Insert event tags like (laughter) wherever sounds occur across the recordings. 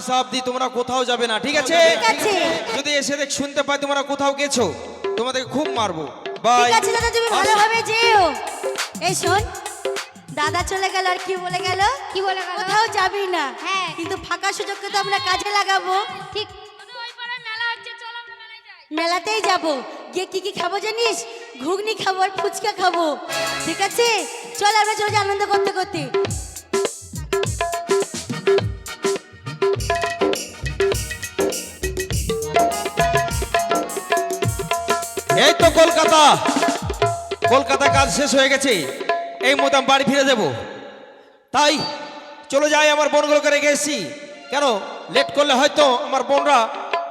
আসা অব্দি তোমরা কোথাও যাবে না ঠিক আছে? যদি এসে দেখ শুনতে পাই তোমরা কোথাও গেছো তোমাদেরকে খুব মারবো। বাই। ঠিক আছে দাদা তুমি ভালোভাবে যেও। এই শোন দাদা চলে গেল আর কি বলে গেল? কি বলে গেল? কোথাও যাবি না। হ্যাঁ। কিন্তু ফাঁকা সুযোগকে তো আমরা কাজে লাগাবো। ঠিক। ওই পাড়ায় মেলা হচ্ছে চলো আমরা মেলায় যাই। মেলাতেই যাব। গিয়ে কি কি খাব জানিস? ঘুগনি খাব আর ফুচকা খাব। ঠিক আছে? চল আমরা চলে যাই আনন্দ করতে করতে। কলকাতা। কলকাতা কাজ শেষ হয়ে গেছে। এই মতো আমি বাড়ি ফিরে যাব। তাই চলে যাই আমার বোনগুলোকে রেখে এসেছি। কেন? লেট করলে হয়তো আমার বোনরা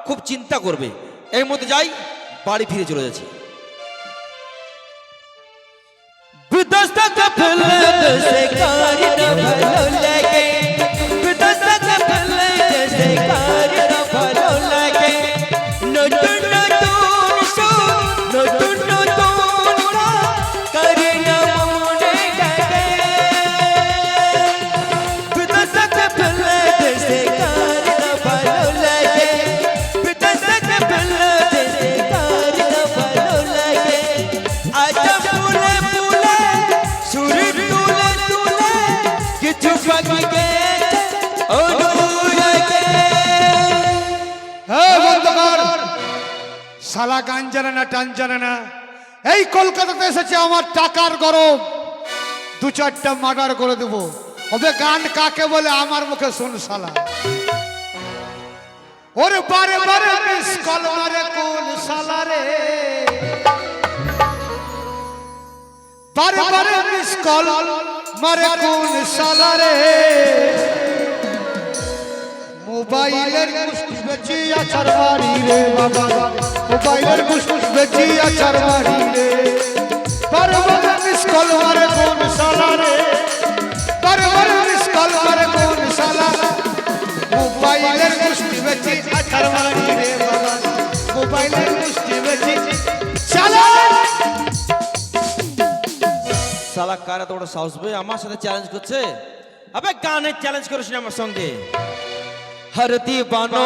খুব চিন্তা করবে। এই মতো যাই, বাড়ি ফিরে চলে যাচ্ছি। বিদেশ থেকে ফেলে দেশে কারি না ভালো গান জানে না টান জানে না এই কলকাতাতে এসেছে আমার টাকার গরম। দু চারটা মার্ডার করে দেব। হবে গান কাকে বলে আমার মুখে শুন শালা। ওরে বারে বারে মিস কল মারে কোন শালা মিস কল মারে কোন শালা মোবাইলের মুস্কুস বেচি আচার বাড়ি রে বাবা। মোবাইলের মুস্কুস বেচি আচার বাড়ি রে। বারবার মিস মারে কোন সালা রে। বারবার মিস মারে কোন সালা বেচি রে বাবা। বেচি চালা সালা কার সাহস আমার সাথে চ্যালেঞ্জ করছে। আবে গানে চ্যালেঞ্জ করিস আমার সঙ্গে। हर दीवानो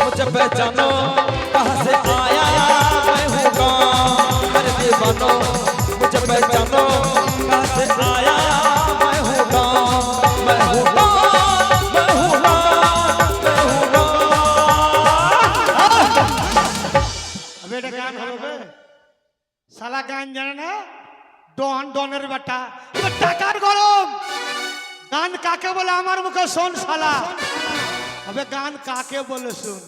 मुझे पहचानो कहाँ से आया मैं हूँ कौन हर दीवानो मुझे पहचानो कहाँ से आया मैं हूँ कौन मैं हूँ कौन मैं हूँ कौन मैं हूँ कौन আবে এটা গান হলো বে শালা গান জানে না ডন ডনের বেটা এবার টাকার গরম গান কাকে বলে আমার মুখে শোন শালা আবে গান কাকে বলে শুন?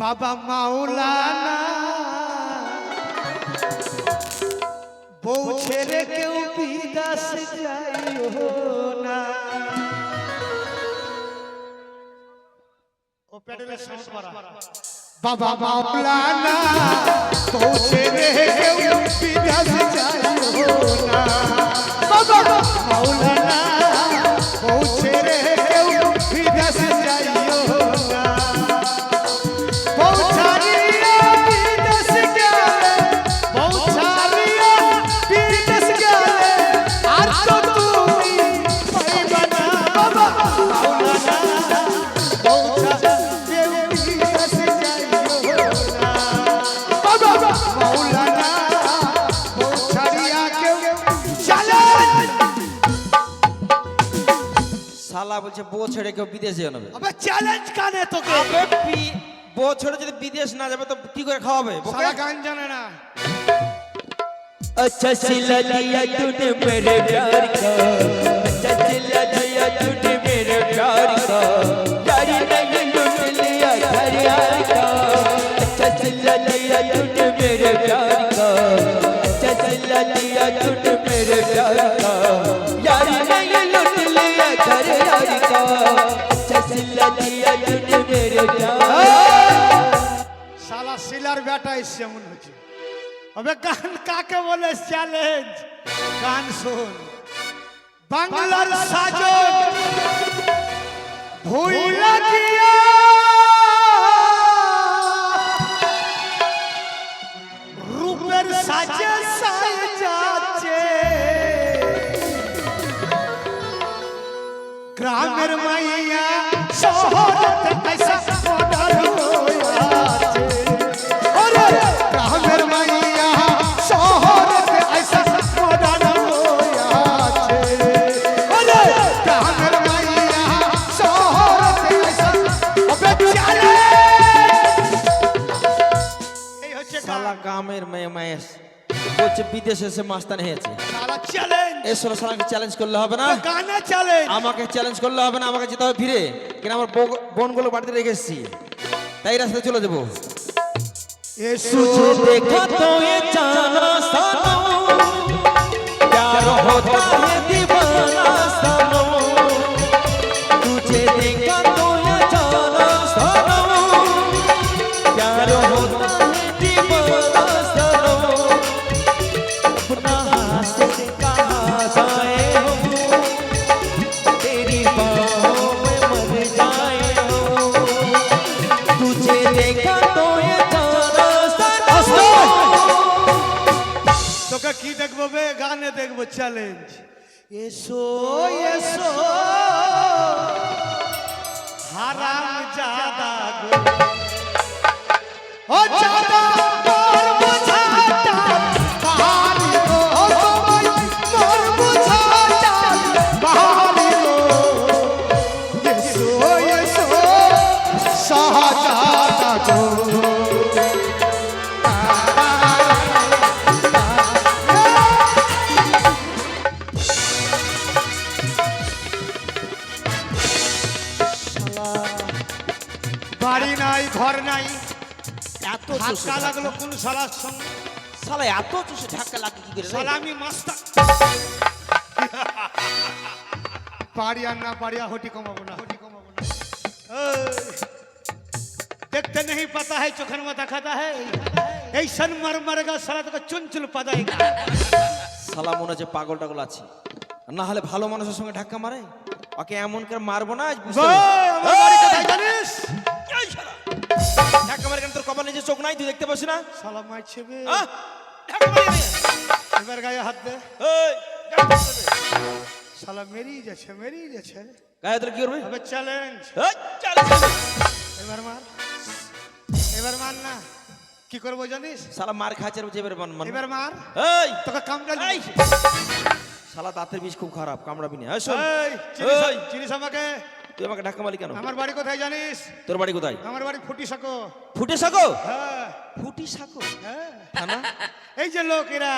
বাবা মাওলানা বউ ছেড়ে কেউ বিদাস যাইও না। ও প্যাডেলে সাউন্ড মারা বাবা মাওলানা পৌঁছে রে কেউ বিদেশ যাইও না। বাবা মাওলানা পৌঁছে বলছে বউ ছেড়ে কেউ বিদেশ জানাবে আবে চ্যালেঞ্জ কানে তোকে আবে বি- বউ ছেড়ে যদি বিদেশ না যাবে তো কি করে খাওয়াবে বউকে? সারা গান জানে না अच्छा सिला दिया तूने मेरे प्यार का अच्छा सिला दिया तूने मेरे प्यार का यारी नहीं लूट लिया घर यार का अच्छा सिला दिया तूने मेरे प्यार का अच्छा सिला दिया तूने मेरे प्यार का শালা শিলার বেটা এসছে এমন হচ্ছে হবে গান কাকে বলে চ্যালেঞ্জ গান শোন বাংলার সাজন ভুইলা গিয়া রূপের সাজে সাজাচ্ছে গ্রামের মাইয়া হচ্ছে বিদেশে এসে মাস্তানি হয়েছে সালা চ্যালেঞ্জ এসো সালাকে চ্যালেঞ্জ করলে হবে না গানে চ্যালেঞ্জ আমাকে চ্যালেঞ্জ করলে হবে না আমাকে যেতে হবে ফিরে কেন আমার বউ- বোনগুলো বাড়িতে রেখে এসেছি তাই রাস্তায় চলে যাবো এসো देखा तो ये जाना सनम प्यार होता है दीवाना सनम এসো এসো। হারাম জাদা গো। এত ধাক্কা লাগলো কোন শালার সঙ্গে শালা এত চুষে ধাক্কা লাগে কি করে রে? শালা আমি মাস্টার পারি আর না পারি আর হটি কমাবো না হটি কমাবো না এই, देखते नहीं पता है चोखन में खाता है ऐसा मर मरेगा साला तो चुनचुल पदाएगा শালা মনে হচ্ছে পাগল টাগল আছে আর না হলে ভালো মানুষের সঙ্গে ধাক্কা মারে ওকে এমন করে মারবো না আজ বুঝতে ভাই, পারবি? আমার বাড়ি কোথায় জানিস এই শালা! ধাক্কা মারে কেন তোর কপাল নিজে চোখ নাই? তুই দেখতে না? এবার গায়ে হাত দে। এই, গায়ে হাত দেবে। শালা মেরিয়ে যাচ্ছে মেরিয়ে যাচ্ছে। গায়ে তোর কি করবে? চ্যালেঞ্জ। এবার মার। এবার মার না। কি করব জানিস? শালা মার খাচ্ছে এবারে মান এবার মার। এই। তোকে কামড়া! শালা দাঁতের বিষ খুব খারাপ কামড়াবি না। এই! চিনিস আমাকে? তুই আমাকে ধাক্কা মারি কেন? আমার বাড়ি কোথায় জানিস? তোর বাড়ি কোথায়? আমার বাড়ি ফুটি সাকো ফুটে সাকো হ্যাঁ। ফুটি সাকো হ্যাঁ। থানা? (laughs) এই যে লোক এরা।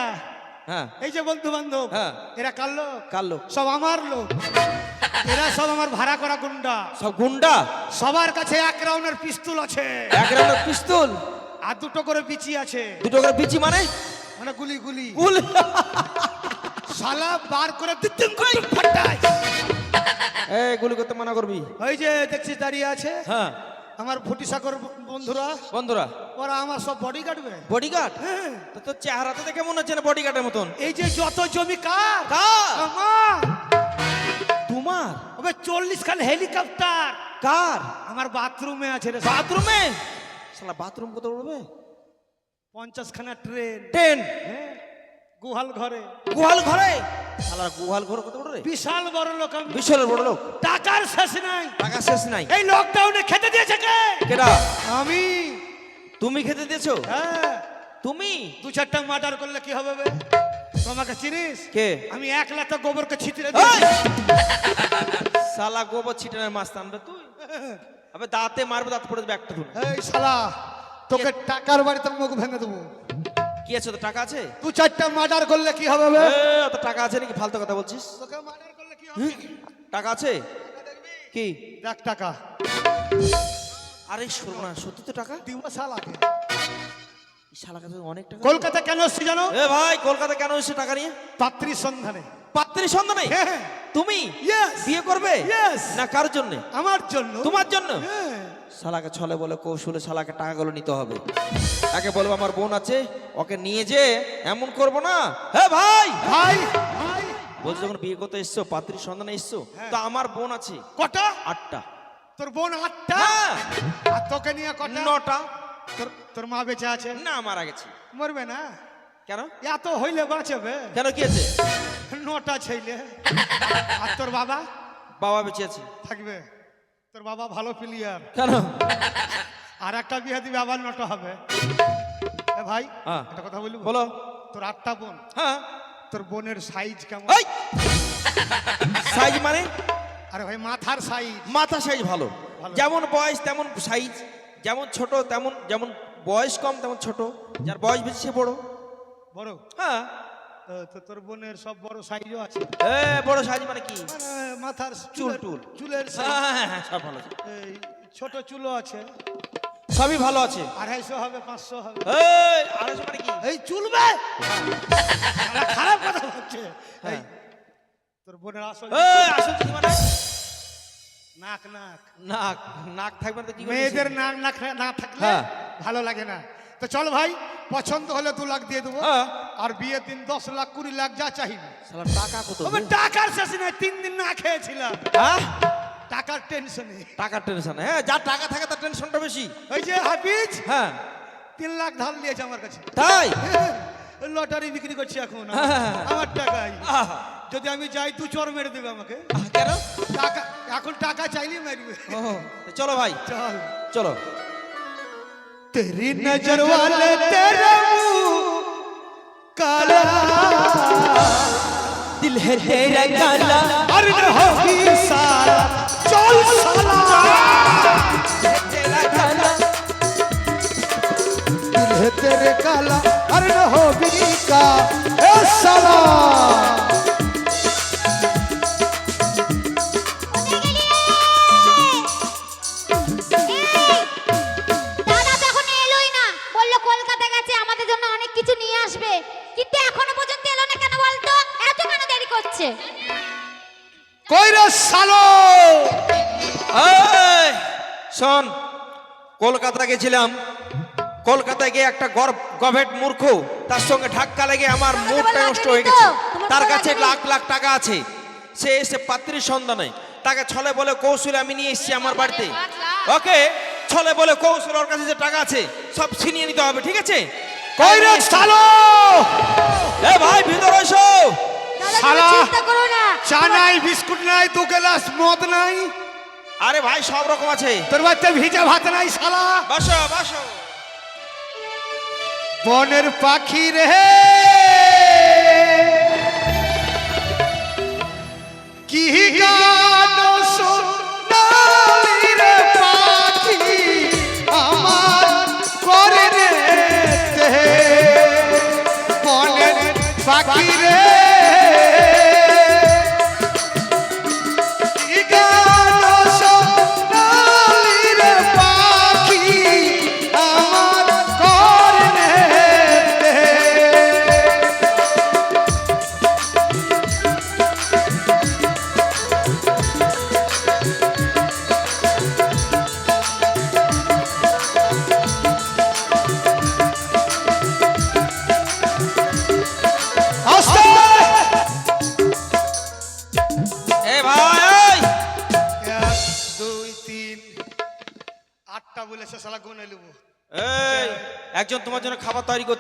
হ্যাঁ। এই যে বন্ধু বান্ধব হ্যাঁ। এরা কার লোক? কার লোক? সব আমার লোক। এরা সব আমার ভাড়া করা গুন্ডা। সব গুন্ডা? সবার কাছে এক রাউন্ডের পিস্তল আছে। এক রাউন্ড পিস্তল? আর দুটো করে বিচি আছে। দুটো করে বিচি মানে? মানে গুলি গুলি। গুল। শালা বার করে দিতেন ফাটাই (laughs) এই গুলি করতে মানা করবি। ওই যে দেখছিস দাঁড়িয়ে আছে? হ্যাঁ। আমার ফুটি সাকর বন্ধুরা। বন্ধুরা। ওরা আমার সব বডি কাটবে বডিগার্ড হ্যাঁ। তো তোর চেহারা তো দেখে মনে হচ্ছে না বডিগার্ডের মতন। এই যে যত জমি কার? আমার। তোমার? ওবে চল্লিশ খান হেলিকপ্টার কার? আমার বাথরুমে আছে রে। বাথরুমে শালা বাথরুম কোথায় উঠবে পঞ্চাশ খানা ট্রেন টেন হ্যাঁ, গুহাল ঘরে। গুহাল ঘরে? শালা গুহাল ঘর কত বিশাল বড় লোক আমি। বিশাল বড় লোক? টাকার শেষ নাই। টাকা শেষ নাই? এই লকডাউনে খেতে দিয়েছে কে? কেডা? আমি। তুমি খেতে দিয়েছ? হ্যাঁ। তুমি? দু চারটা মার্ডার করলে কি হবে বে? তোমাকে চিনিস? কে? আমি এক লাখ গোবরকে ছিটিয়ে! দিয়েছি। শালা গোবর ছিটানোর মাছ টানবে তুই। আবে দাঁতে মারবে দাঁত পড়ে যাবে একটা তুলে এই শালা তোকে টাকার বাড়িতে মুখ ভেঙে দেবো। কি আছে তো টাকা আছে? দু চারটা মার্ডার করলে কি হবে অত টাকা আছে নাকি? ফালতু কথা বলছিস? তোকে মার্ডার করলে কি হবে? টাকা আছে? কি? দেখ টাকা। আরে সর্বনা সত্যি তো টাকা? দিব সাল কাছে অনেক টাকা কলকাতা কেন এসছি জানো? এ ভাই কলকাতা কেন এসে টাকা নিয়ে? পাত্রী সন্ধানে। পাত্রী সন্ধানে? হ্যাঁ তুমি? Yes! বিয়ে করবে! না কার জন্য? আমার জন্য। তোমার জন্য? হ্যাঁ। শালাকে ছলে বলে কৌশলে শালাকে টাকাগুলো নিতে হবে। তাকে বলব আমার বোন আছে ওকে নিয়ে যে এমন করব না। হ্যাঁ ভাই! ভাই ভাই। বলছি যখন বিয়ে করতে এসছো পাত্রীর সন্ধানে এসছো তো আমার বোন আছে। কটা? আটটা। তোর বোন আটটা? হ্যাঁ। আর তোকে নিয়ে কটা? নটা। তোর তোর মা বেঁচে আছে? না মারা গেছে। মরবে না? কেন? এত হইলে বাঁচবে। কেন কি আছে? নটা ছেলে। আর তোর বাবা? বাবা বেঁচে আছে। থাকবে। তোর বাবা ভালো প্লেয়ার কেন? আর একটা বিয়ে দিবে আবার নটা হবে। এ ভাই হ্যাঁ। একটা কথা বলব? বলো। তোর আটটা বোন। হ্যাঁ। তোর বোনের সাইজ কেমন? সাইজ মানে? আরে ভাই মাথার সাইজ মাথা সাইজ ভালো। যেমন বয়স তেমন সাইজ যেমন ছোট তেমন যেমন বয়স কম তেমন ছোট। যার বয়স বেশি সে বড়। বড়? হ্যাঁ। তোর বোনের সব বড় সাইজও আছে। বড় সাইজ মানে কি? মানে মাথার চুল, টুল। চুলের হ্যাঁ, হ্যাঁ, হ্যাঁ, সব ভালো ছোট চুলও আছে। সবই ভালো আছে। আড়াইশো হবে পাঁচশো হবে। এই আড়াইশো মানে কি? এই চুলবে! খারাপ কথা হচ্ছে। তোর বোনের আসল এই আসল কি মানে? নাক নাক। নাক নাক থাকবে না মেয়েদের? নাক নাক না থাকলে। ভালো লাগে না। তো চল ভাই পছন্দ হলে দু লাখ দিয়ে দেবো। হ্যাঁ। আর বিয়ের দিন দশ লাখ কুড়ি লাখ যা চাহিবে টাকা কত টাকার শেষ নাই তিন দিন না খেয়েছিলাম। হ্যাঁ? টাকার টেনশনে টাকার টেনশন হ্যাঁ যার টাকা থাকে তার টেনশনটা বেশি। ওই যে হাফিজ হ্যাঁ। তিন লাখ ধার নিয়েছে আমার কাছে। তাই? (laughs) লটারি বিক্রি করছি এখন। হ্যাঁ। আমার টাকাই। যদি আমি যাই তুই চর মেরে দেবে আমাকে। কেন? টাকা এখন টাকা চাইলে মারবে। চলো ভাই। চল। চলো। तेरी नज़र वाले तेरा काला। दिल है तेरा काला। अरे होगी साला चल साला। तेरा काला। दिल है तेरे काला। अरे होगी का। ए साला। কলকাতা গেছিলাম। কলকাতায় গিয়ে একটা গভেট মূর্খ তার সঙ্গে ঢাক্কা লেগে আমার মুখটা নষ্ট হয়ে গেছে। তার কাছে লাখ লাখ টাকা আছে। সে এসে পাত্রীর সন্ধানে তাকে ছলে বলে কৌশল আমি নিয়ে এসেছি আমার বাড়িতে। ওকে ছলে বলে কৌশল ওর কাছে যে টাকা আছে সব ছিনিয়ে নিতে হবে ঠিক আছে? ভিতরে চা নাই বিস্কুট নাই দু গ্লাস মদ নাই। আরে ভাই সব রকম আছে। তোর বাচ্চা ভিজা ভাত নাই শালা। বসো বসো। বনের পাখি রে। কি গান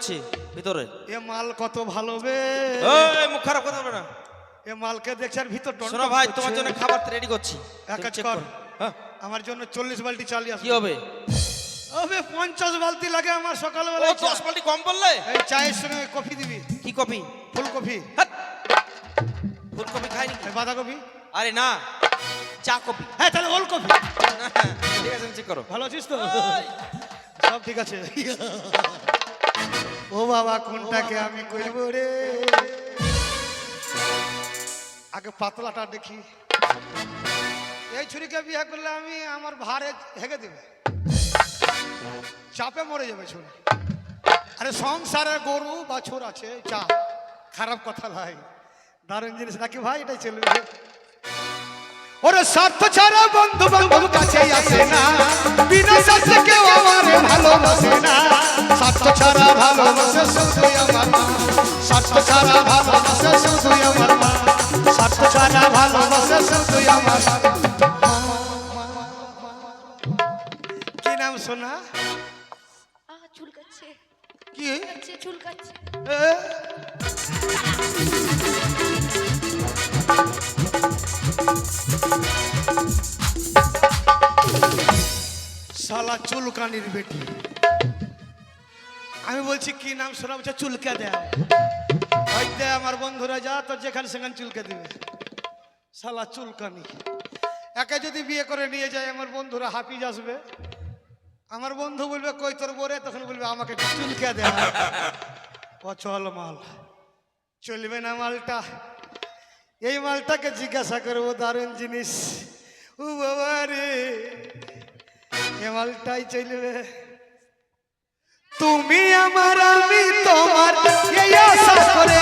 করছে? ভিতরে। এ মাল কত ভালো বে। এই মুখ খারাপ কথা বলবে না। এ মালকে দেখছে আর ভিতর টন শোনো ভাই তোমার জন্য খাবার রেডি করছি। এক কাজ কর। হ্যাঁ? আমার জন্য চল্লিশ বালতি চালিয়ে কি হবে? হবে পঞ্চাশ বালতি লাগে আমার সকালবেলা দশ বালতি কম বললে? এই চায়ের সঙ্গে কফি দিবি। কি কপি ফুলকপি। ফুলকপি খাইনি বাঁধাকপি। আরে না চা কপি হ্যাঁ তাহলে ওলকপি ঠিক আছে চেক করো। ভালো আছিস তো? সব ঠিক আছে। ও বাবা, কোনটাকে আমি করব রে? আগে পাতলাটা দেখি। এই ছুরিকে বিয়ে করলে আমি আমার ভারে হেগে দেবে। চাপে মরে যাবে ছুরি। আরে সংসারে গরু, বাছুর আছে চা খারাপ কথা ভাই। দারুণ জিনিস নাকি ভাই? এটাই চলবে। ওরে স্বার্থ ছাড়া বন্ধু বান্ধব কাছে আসে না। বিনা স্বার্থে কেউ আমারে ভালোবাসে না। স্বার্থ ছাড়া ভালোবাসে শুধুই আমার মা। স্বার্থ ছাড়া ভালোবাসে শুধুই আমার মা। স্বার্থ ছাড়া ভালোবাসে শুধুই আমার কি নাম সোনা? চুলকাচ্ছে। কি? চুলকাচ্ছে শালা চুলকানির বেটি। আমি বলছি, কি নাম শোনা? বলছে, চুলকে দেয় আমার বন্ধুরা, যা তো যেখানে সেখানে চুলকে দিবে। শালা চুলকানি। একে যদি বিয়ে করে নিয়ে যায়, আমার বন্ধুরা হাফিজ আসবে। আমার বন্ধু বলবে, কই তোর বরে তখন বলবে, আমাকে চুলকে দেয় অচল মাল। চলবে না মালটা। এই মালটাকে জিজ্ঞাসা করব, দারুণ জিনিস। ও এ মালটাই চলবে তুমি আমার আমি তোমার। এই আশা করে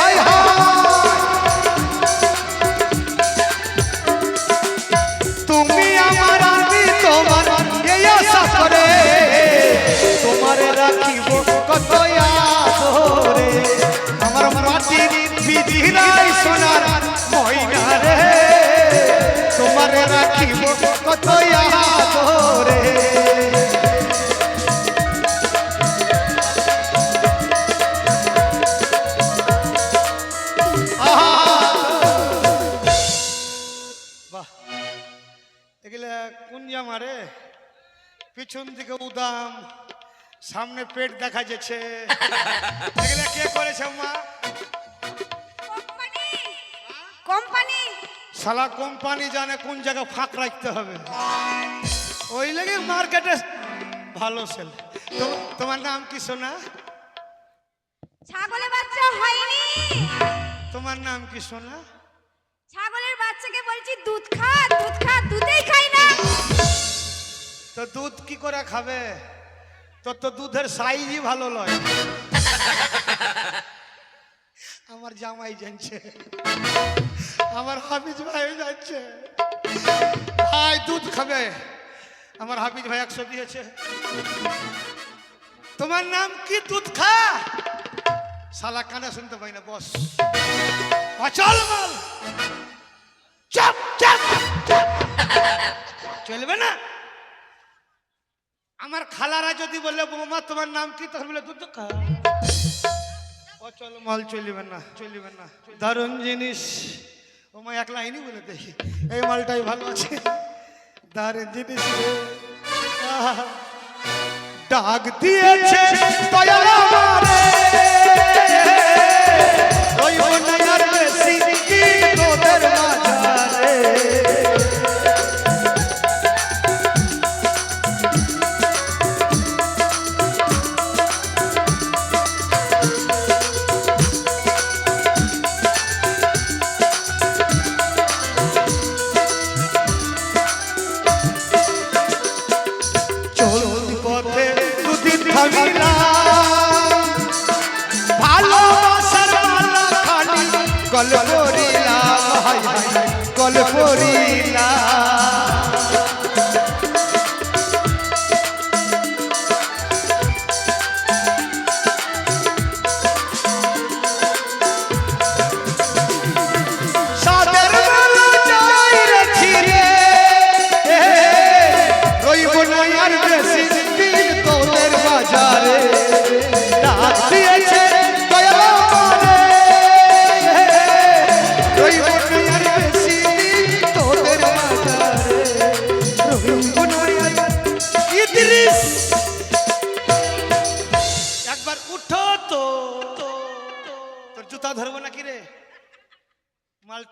হায় কত আদরে বাহ। এগুলা কোন জামা রে? পিছন দিকে উদাম, সামনে পেট দেখা যাচ্ছে। এগুলা কে করেছে, মা? শালা কোম্পানি জানে কোন জায়গায় ফাঁক রাখতে হবে। ওই লেগে মার্কেটে ভালো সেল তো- তোমার নাম কি সোনা? ছাগলের বাচ্চা হয়নি। তোমার নাম কি সোনা? ছাগলের বাচ্চাকে বলছি দুধ খা দুধ খা দুধেই খাই না। তো দুধ কি করে খাবে? তোর তো দুধের সাইজই ভালো লয় আমার জামাই জানছে। আমার হাফিজ ভাই যাচ্ছে। ভাই, দুধ খাবে। আমার হাফিজ ভাই একশো দিয়েছে। তোমার নাম কি? দুধ খা। শালা কানে শুনতে পাই না, বস। অচল চাপ। চলবে না। আমার খালারা যদি বলে, বৌমা, তোমার নাম কি? তখন বলে, দুধ খা। অচল মাল চলিবে না চলিবে না। দারুণ জিনিস। ওমা এক লাইনই বলে দেখি এই মালটাই ভালো আছে। দারুণ জিনিস রে। ডাক দিয়েছে, দয়াল আমারে। ওই খালি গল কল হাই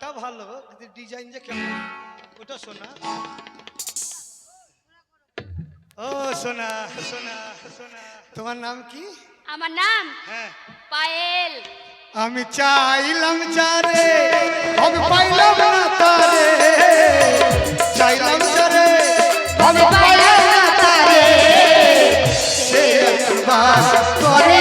মালটা ভালো কিন্তু ডিজাইন যে কেমন? ওটা শোনা ও সোনা সোনা সোনা। তোমার নাম কি? আমার নাম হ্যাঁ। পায়েল। আমি চাইলাম চারে আমি পাইলাম না তারে। চাইলাম চারে আমি পাইলাম না তারে। সে একবার করে